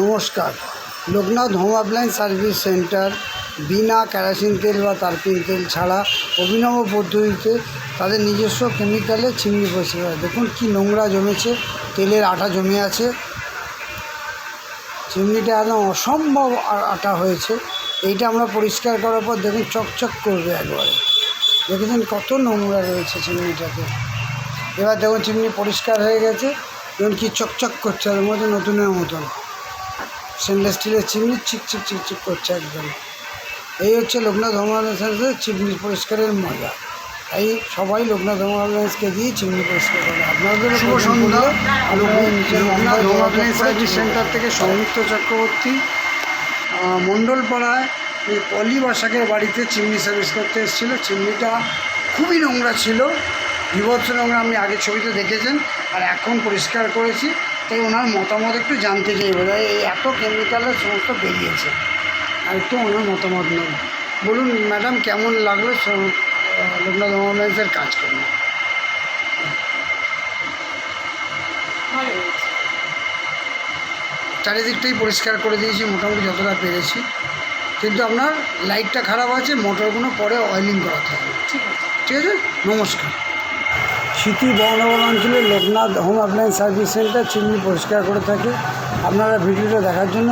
নমস্কার। Loknath home appliance service centre বিনা kerosene তেল বা তারপিন তেল ছাড়া অভিনব পদ্ধতিতে তাদের নিজস্ব কেমিক্যালে চিমনি করে দেখুন কি নোংরা জমেছে, তেলের আটা জমে আছে। চিমনিটা একদম অসম্ভব আটা হয়েছে। এইটা আমরা পরিষ্কার করার পর দেখুন চকচক করবে একবারে। দেখেছেন কত নোংরা রয়েছে চিমনিটাতে এবার দেখুন চিমনি পরিষ্কার হয়ে গেছে। দেখুন কি চকচক করছে, ওর মধ্যে নতুনের মতন। স্টেনলেস স্টিলের চিমনি চিক চিক চিক চিক করছে একদম। এই হচ্ছে লোকনাথ হোমালয়েন্সের চিমনি পরিষ্কারের মজা। তাই সবাই লোকনাথ হোমালয়েন্সকে দিয়ে চিমনি পরিষ্কার করে। আপনাদের শুভ সন্ধ্যা। লোকনাথ সার্ভিস সেন্টার থেকে সৌমিত্র চক্রবর্তী মণ্ডলপাড়ায় এই পলি বাসাকের বাড়িতে চিমনি সার্ভিস করতে এসেছিল। চিমনিটা খুবই নোংরা ছিল। বিভৎস নোংরা আপনি আগের ছবিতে দেখেছেন আর এখন পরিষ্কার করেছি তাই ওনার মতামত একটু জানতে চাই বোধ এই এত কেমিক্যালের সমস্ত বেরিয়েছে। আর একটু ওনার মতামত নেব বলুন ম্যাডাম কেমন লাগল লোকনাথ হোমালয়েন্সের কাজ করুন চারিদিকটাই পরিষ্কার করে দিয়েছি মোটামুটি যতটা পেরেছি। কিন্তু আপনার লাইটটা খারাপ আছে মোটরগুলো পরে অয়েলিং করাতে হবে। ঠিক আছে। ঠিক আছে? নমস্কার। স্মৃতি বর্ণবন অঞ্চলে Loknath home appliance service centre chimney পরিষ্কার করে থাকে। আপনারা ভিডিওটা দেখার জন্য